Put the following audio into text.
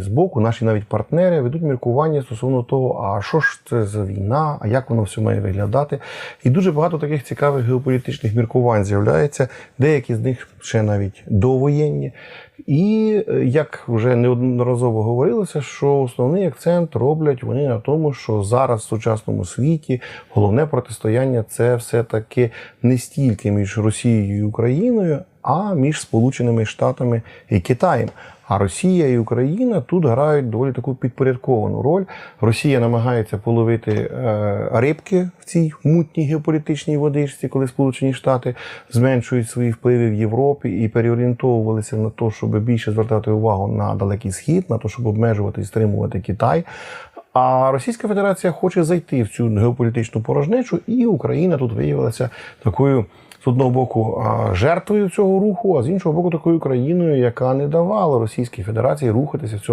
з боку наші навіть партнери ведуть міркування стосовно того, а що ж це за війна, а як воно все має виглядати. І дуже багато таких цікавих геополітичних міркувань з'являється, деякі з них ще навіть довоєнні. І е, як вже неодноразово говорилося, що основний акцент роблять вони на тому, що зараз в сучасному світі головне протистояння це все-таки не стільки між Росією і Україною, а між Сполученими Штатами і Китаєм. А Росія і Україна тут грають доволі таку підпорядковану роль. Росія намагається половити е, рибки в цій мутній геополітичній водичці, коли Сполучені Штати зменшують свої впливи в Європі і переорієнтовувалися на те, щоб більше звертати увагу на далекий схід, на те, щоб обмежувати і стримувати Китай. А Російська Федерація хоче зайти в цю геополітичну порожнечу, і Україна тут виявилася такою з одного боку жертвою цього руху, а з іншого боку, такою країною, яка не давала Російській Федерації рухатися в цьому.